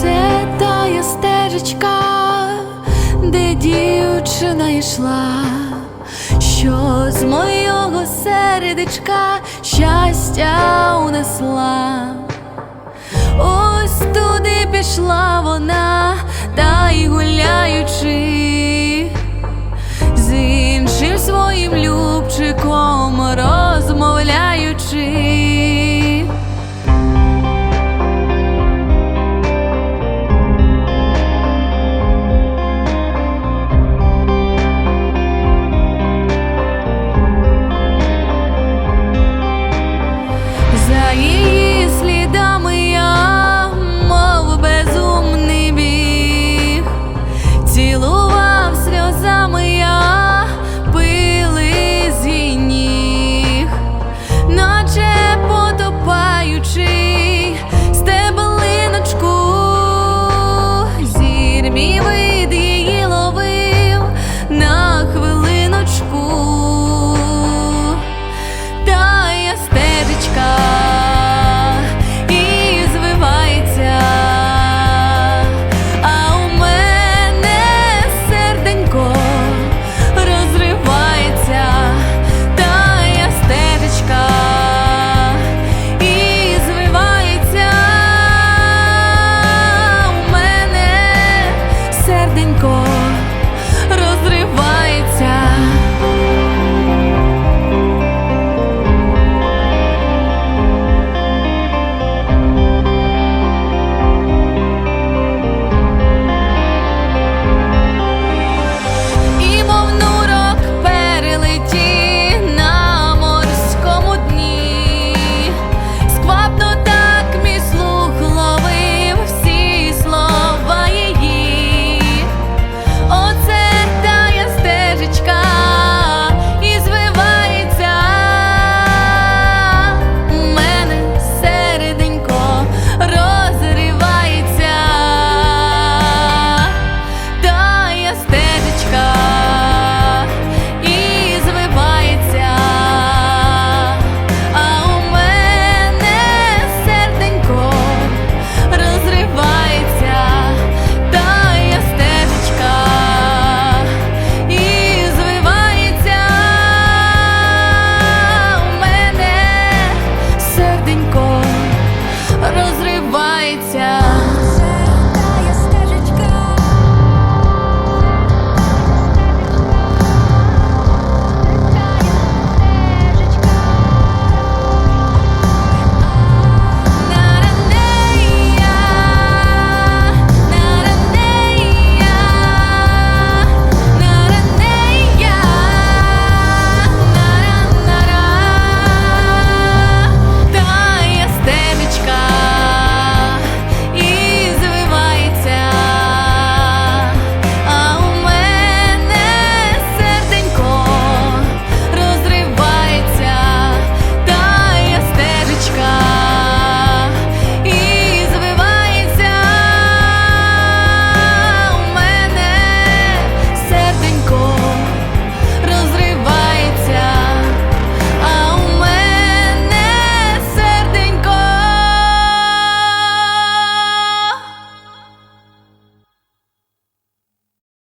Оце тая стежечка, де дівчина йшла, що з моєго сердечка щастя унесла. Ось туди пішла